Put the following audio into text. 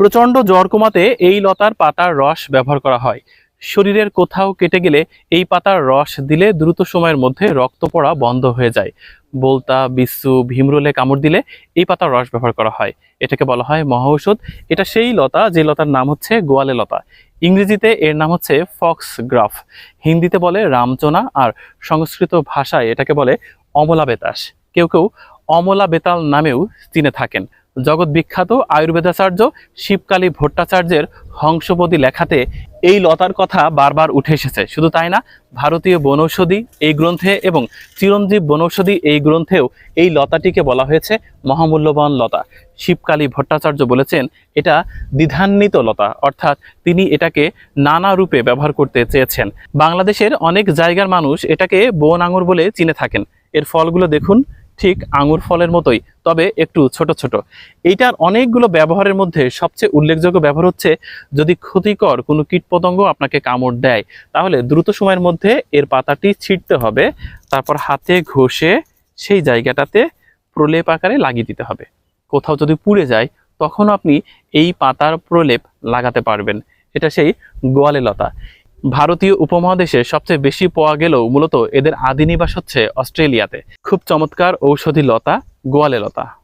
প্রচণ্ড জ্বর কমাতে এই লতার পাতার রস ব্যবহার করা হয়। শরীরের কোথাও কেটে গেলে এই পাতার রস দিলে দ্রুত সময়ের মধ্যে রক্ত পড়া বন্ধ হয়ে যায়। বলতা বিස්සু ভীমরুলে কামড় দিলে এই পাতার রস ব্যবহার করা হয়। এটাকে বলা হয় মহাঔষধ। এটা সেই লতা যে লতার নাম হচ্ছে গোয়ালে লতা। ইংরেজিতে এর নাম হচ্ছে ফক্স গ্রাফ হিন্দিতে বলে রামচোনা আর সংস্কৃত ভাষায় এটাকে বলে অমলা বেতাস কেউ কেউ অমলা বেতাল নামেও চিনে থাকেন। জগৎ বিখ্যাত আয়ুর্বেদাচার্য শিবকালী ভট্টাচার্যের হংসপদী লেখাতে এই লতার কথা বারবার উঠে এসেছে। শুধু তাই না, ভারতীয় বনৌষধি এই গ্রন্থে এবং চিরঞ্জীব বনৌষধি এই গ্রন্থেও এই লতাটিকে বলা হয়েছে মহামূল্যবান লতা। শিবকালী ভট্টাচার্য বলেছেন, এটা দ্বিধান্বিত লতা, অর্থাৎ তিনি এটাকে নানা রূপে ব্যবহার করতে চেয়েছেন। বাংলাদেশের অনেক জায়গার মানুষ এটাকে বন আঙুর বলে চিনে থাকেন। এর ফলগুলো দেখুন। ঠিক আঙুর ফলের মতোই, তবে একটু ছোট ছোট। এইটার অনেকগুলো ব্যবহারের মধ্যে সবচেয়ে উল্লেখযোগ্য ব্যবহার হচ্ছে, যদি ক্ষতিকর কোনো কীটপতঙ্গ আপনাকে কামড় দেয়, তাহলে দ্রুত সময়ের মধ্যে এর পাতাটি ছিঁড়তে হবে, তারপর হাতে ঘষে সেই জায়গাটাতে প্রলেপ আকারে লাগিয়ে দিতে হবে। কোথাও যদি পুড়ে যায়, তখন আপনি এই পাতার প্রলেপ লাগাতে পারবেন। এটা সেই গোয়ালে লতা। ভারতীয় উপমহাদেশে সবচেয়ে বেশি পাওয়া গেলেও মূলত এদের আদি নিবাস হচ্ছে অস্ট্রেলিয়াতে। খুব চমৎকার ঔষধি লতা, গোয়ালে লতা।